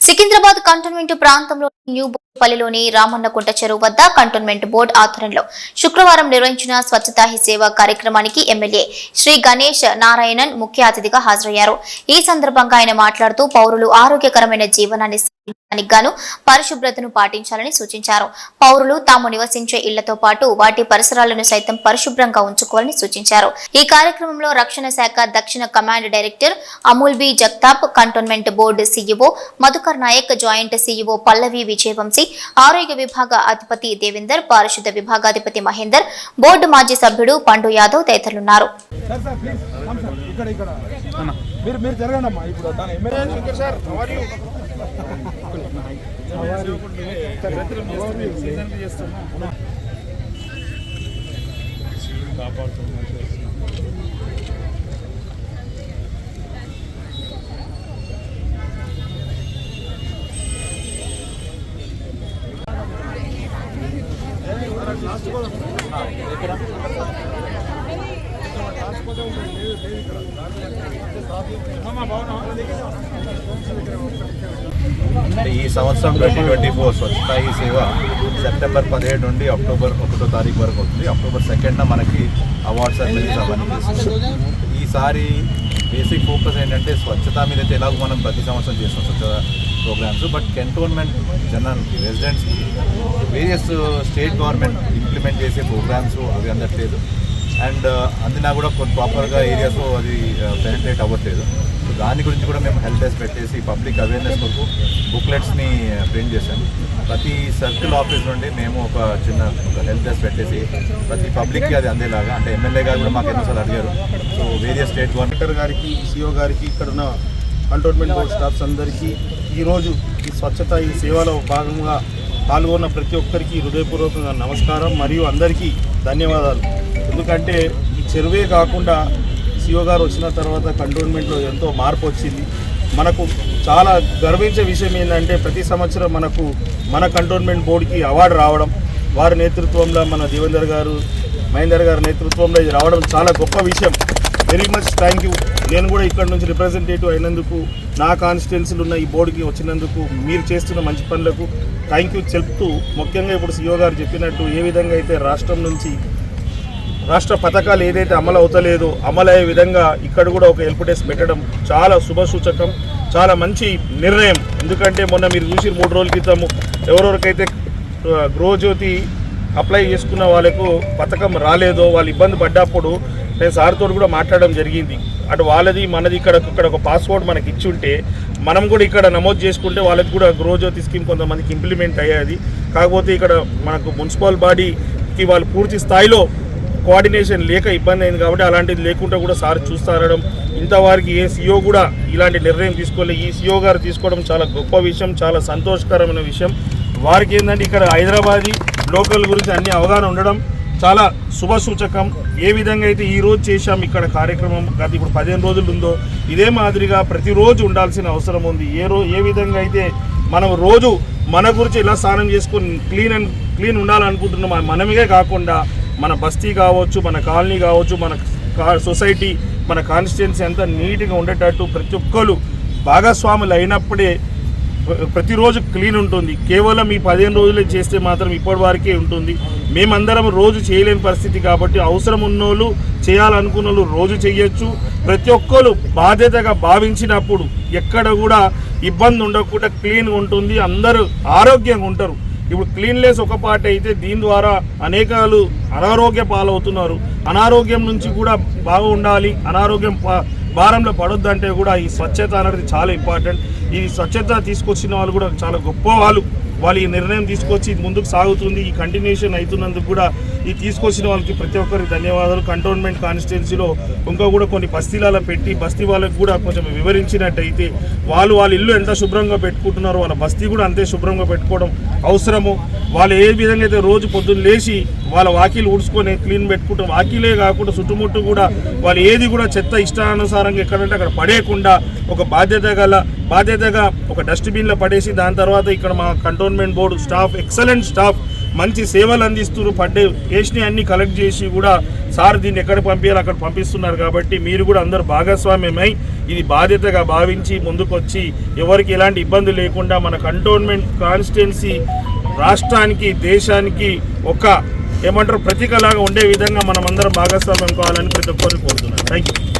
Secunderabad cantonment ప్రాంతంలో new పల్లిలోని రామన్నకుంట చెరువు వద్ద కంటోన్మెంట్ బోర్డు ఆధ్వర్యంలో శుక్రవారం నిర్వహించిన స్వచ్ఛతా హి సేవ కార్యక్రమానికి ఎమ్మెల్యే శ్రీ గణేష్ నారాయణన్ ముఖ్య అతిథిగా హాజరయ్యారు. ఈ సందర్భంగా ఆయన మాట్లాడుతూ పౌరులు ఆరోగ్యకరమైన జీవనాన్ని గాను పరిశుభ్రతను పాటించాలని సూచించారు. పౌరులు తాము నివసించే ఇళ్ళతో పాటు వాటి పరిసరాలను సైతం పరిశుభ్రంగా ఉంచుకోవాలని సూచించారు. ఈ కార్యక్రమంలో రక్షణ శాఖ దక్షిణ command director Amul B Jagtap cantonment board CEO Madhukar Nayak joint CEO Pallavi Vijayavamshi ఆరోగ్య విభాగ అధిపతి దేవేందర్ పారిశుద్ధ విభాగాధిపతి మహేందర్ బోర్డు మాజీ సభ్యుడు పండు యాదవ్ తదితరులున్నారు. సార్ ఈ సంవత్సరం ట్వంటీ ట్వంటీ ఫోర్ స్వచ్ఛత ఈ సేవ సెప్టెంబర్ పదిహేడు నుండి అక్టోబర్ ఒకటో తారీఖు వరకు అవుతుంది. అక్టోబర్ సెకండ్న మనకి అవార్డ్స్ అనేది అవన్నీ ఈసారి బేసిక్ ఫోకస్ ఏంటంటే స్వచ్ఛత మీద అయితే ఎలాగో మనం ప్రతి సంవత్సరం చేస్తాం స్వచ్ఛత ప్రోగ్రామ్స్. బట్ కంటోన్మెంట్ జనానికి రెసిడెంట్స్కి వేరియస్ స్టేట్ గవర్నమెంట్ ఇంప్లిమెంట్ చేసే ప్రోగ్రామ్స్ అవి అందట్లేదు. అండ్ uh, అందినా కూడా కొన్ని ప్రాపర్గా ఏరియాస్ అది uh, పెనిట్రేట్ అవ్వట్లేదు. సో దాని గురించి కూడా మేము హెల్ప్ డెస్క్ పెట్టేసి పబ్లిక్ అవేర్నెస్ కొరకు బుక్లెట్స్ని ప్రింట్ చేశాము ప్రతి సర్కిల్ ఆఫీస్ నుండి మేము ఒక చిన్న ఒక హెల్ప్ డెస్క్ పెట్టేసి ప్రతి పబ్లిక్కి అది అందేలాగా అంటే ఎమ్మెల్యే గారు కూడా మాకు ఎన్నోసార్లు అడిగారు. సో వేరియస్ స్టేట్ గవర్నమెంట్ గారికి సిఓ గారికి ఇక్కడ ఉన్న కంటోన్మెంట్ బోర్డ్ స్టాఫ్స్ అందరికీ ఈరోజు ఈ స్వచ్ఛత ఈ సేవలో భాగంగా పాల్గొన్న ప్రతి ఒక్కరికి హృదయపూర్వకంగా నమస్కారం మరియు అందరికీ ధన్యవాదాలు. ఎందుకంటే ఈ చెరువే కాకుండా సిఓ గారు వచ్చిన తర్వాత కంటోన్మెంట్లో ఎంతో మార్పు వచ్చింది. మనకు చాలా గర్వించే విషయం ఏంటంటే ప్రతి సంవత్సరం మనకు మన కంటోన్మెంట్ బోర్డుకి అవార్డు రావడం వారి నేతృత్వంలో మన దేవేందర్ గారు మహేందర్ గారి నేతృత్వంలో ఇది రావడం చాలా గొప్ప విషయం. Very much thank you. నేను కూడా ఇక్కడ నుంచి రిప్రజెంటేటివ్ అయినందుకు నా కాన్స్టిట్యున్సీలు ఉన్న ఈ బోర్డుకి వచ్చినందుకు మీరు చేస్తున్న మంచి పనులకు థ్యాంక్ యూ చెప్తూ ముఖ్యంగా ఇప్పుడు సీఓ గారు చెప్పినట్టు ఏ విధంగా అయితే రాష్ట్రం నుంచి రాష్ట్ర పథకాలు ఏదైతే అమలు అవుతలేదో అమలయ్యే విధంగా ఇక్కడ కూడా ఒక హెల్ప్ డెస్క్ పెట్టడం చాలా శుభ సూచకం చాలా మంచి నిర్ణయం. ఎందుకంటే మొన్న మీరు చూసి మూడు రోజుల క్రితము ఎవరెవరికైతే గృహజ్యోతి అప్లై చేసుకున్న వాళ్ళకు పథకం రాలేదో వాళ్ళు ఇబ్బంది పడ్డప్పుడు నేను సార్తో కూడా మాట్లాడడం జరిగింది. అటు వాళ్ళది మనది ఇక్కడ ఇక్కడ ఒక పాస్వర్డ్ మనకి ఇచ్చి ఉంటే మనం కూడా ఇక్కడ నమోదు చేసుకుంటే వాళ్ళకి కూడా గృహజ్యోతి స్కీమ్ కొంతమందికి ఇంప్లిమెంట్ అయ్యేది. కాకపోతే ఇక్కడ మనకు మున్సిపల్ బాడీకి వాళ్ళు పూర్తి స్థాయిలో కోఆర్డినేషన్ లేక ఇబ్బంది అయింది కాబట్టి అలాంటిది లేకుండా కూడా సార్ చూస్తారడం. ఇంతవారికి ఏ సీఓ కూడా ఇలాంటి నిర్ణయం తీసుకోలేదు ఈ సీఓ గారు తీసుకోవడం చాలా గొప్ప విషయం చాలా సంతోషకరమైన విషయం. వారికి ఏంటంటే ఇక్కడ హైదరాబాదీ లోకల్ గురించి అన్ని అవగాహన ఉండడం చాలా శుభ సూచకం ఏ విధంగా అయితే ఈరోజు చేశాం ఇక్కడ కార్యక్రమం గత ఇప్పుడు పదిహేను రోజులు ఉందో ఇదే మాదిరిగా ప్రతిరోజు ఉండాల్సిన అవసరం ఉంది. ఏ రో ఏ విధంగా అయితే మనం రోజు మన గురించి ఇలా స్నానం చేసుకొని క్లీన్ అండ్ క్లీన్ ఉండాలనుకుంటున్నాం మనమే కాకుండా మన బస్తీ కావచ్చు మన కాలనీ కావచ్చు మన కా- సొసైటీ మన కాన్స్టిట్యున్సీ అంతా నీట్గా ఉండేటట్టు ప్రతి ఒక్కరు భాగస్వాములు అయినప్పుడే ప్రతిరోజు క్లీన్ ఉంటుంది. కేవలం ఈ పదిహేను రోజులే చేస్తే మాత్రం ఇప్పటి వరకే ఉంటుంది. మేమందరం రోజు చేయలేని పరిస్థితి కాబట్టి అవసరం ఉన్నోళ్ళు చేయాలనుకున్న వాళ్ళు రోజు చేయొచ్చు. ప్రతి ఒక్కరు బాధ్యతగా భావించినప్పుడు ఎక్కడ కూడా ఇబ్బంది ఉండకుండా క్లీన్గా ఉంటుంది. అందరూ ఆరోగ్యంగా ఉంటారు. ఇప్పుడు క్లీన్లెస్ ఒక పార్ట్ అయితే దీని ద్వారా అనేకాలు అనారోగ్య పాలవుతున్నారు. అనారోగ్యం నుంచి కూడా బాగుండాలి. అనారోగ్యం పా- భారంలో పడొద్దంటే కూడా ఈ స్వచ్ఛత అనేది చాలా ఇంపార్టెంట్ ఈ స్వచ్ఛత తీసుకొచ్చిన వాళ్ళు కూడా చాలా గొప్ప వాళ్ళు. వాళ్ళు ఈ నిర్ణయం తీసుకొచ్చి ముందుకు సాగుతుంది ఈ కంటిన్యూషన్ అవుతున్నందుకు కూడా ఈ తీసుకొచ్చిన వాళ్ళకి ప్రతి ఒక్కరికి ధన్యవాదాలు. కంటోన్మెంట్ కాన్స్టిట్యున్సీలో ఇంకా కూడా కొన్ని బస్తీలలో పెట్టి బస్తీ వాళ్ళకి కూడా కొంచెం వివరించినట్టయితే వాళ్ళు వాళ్ళ ఇల్లు ఎంత శుభ్రంగా పెట్టుకుంటున్నారో వాళ్ళ బస్తీ కూడా అంతే శుభ్రంగా పెట్టుకోవడం అవసరము. వాళ్ళు ఏ విధంగా అయితే రోజు పొద్దున్న లేచి వాళ్ళ వాకిలు ఊడ్చుకొని క్లీన్ పెట్టుకుంటాం వాకిలే కాకుండా చుట్టుముట్టు కూడా వాళ్ళు ఏది కూడా చెత్త ఇష్టానుసారంగా ఎక్కడంటే అక్కడ పడేయకుండా ఒక బాధ్యత గల బాధ్యతగా ఒక డస్ట్బిన్లో పడేసి దాని తర్వాత ఇక్కడ మా cantonment board staff excellent staff మంచి సేవలు అందిస్తున్నారు. పడ్డే వేసినవి అన్ని కలెక్ట్ చేసి కూడా సార్ దీన్ని ఎక్కడ పంపించాలి అక్కడ పంపిస్తున్నారు కాబట్టి మీరు కూడా అందరు భాగస్వామ్యమై ఇది బాధ్యతగా భావించి ముందుకొచ్చి ఎవరికి ఎలాంటి ఇబ్బంది లేకుండా మన కంటోన్మెంట్ కాన్స్టిట్యున్సీ రాష్ట్రానికి దేశానికి ఒక ఏమంటారు? ప్రతీకలాగా ఉండే విధంగా మనం అందరం భాగస్వామ్యం కావాలని ప్రతి ఒక్కరిని కోరుతున్నాను. Thank you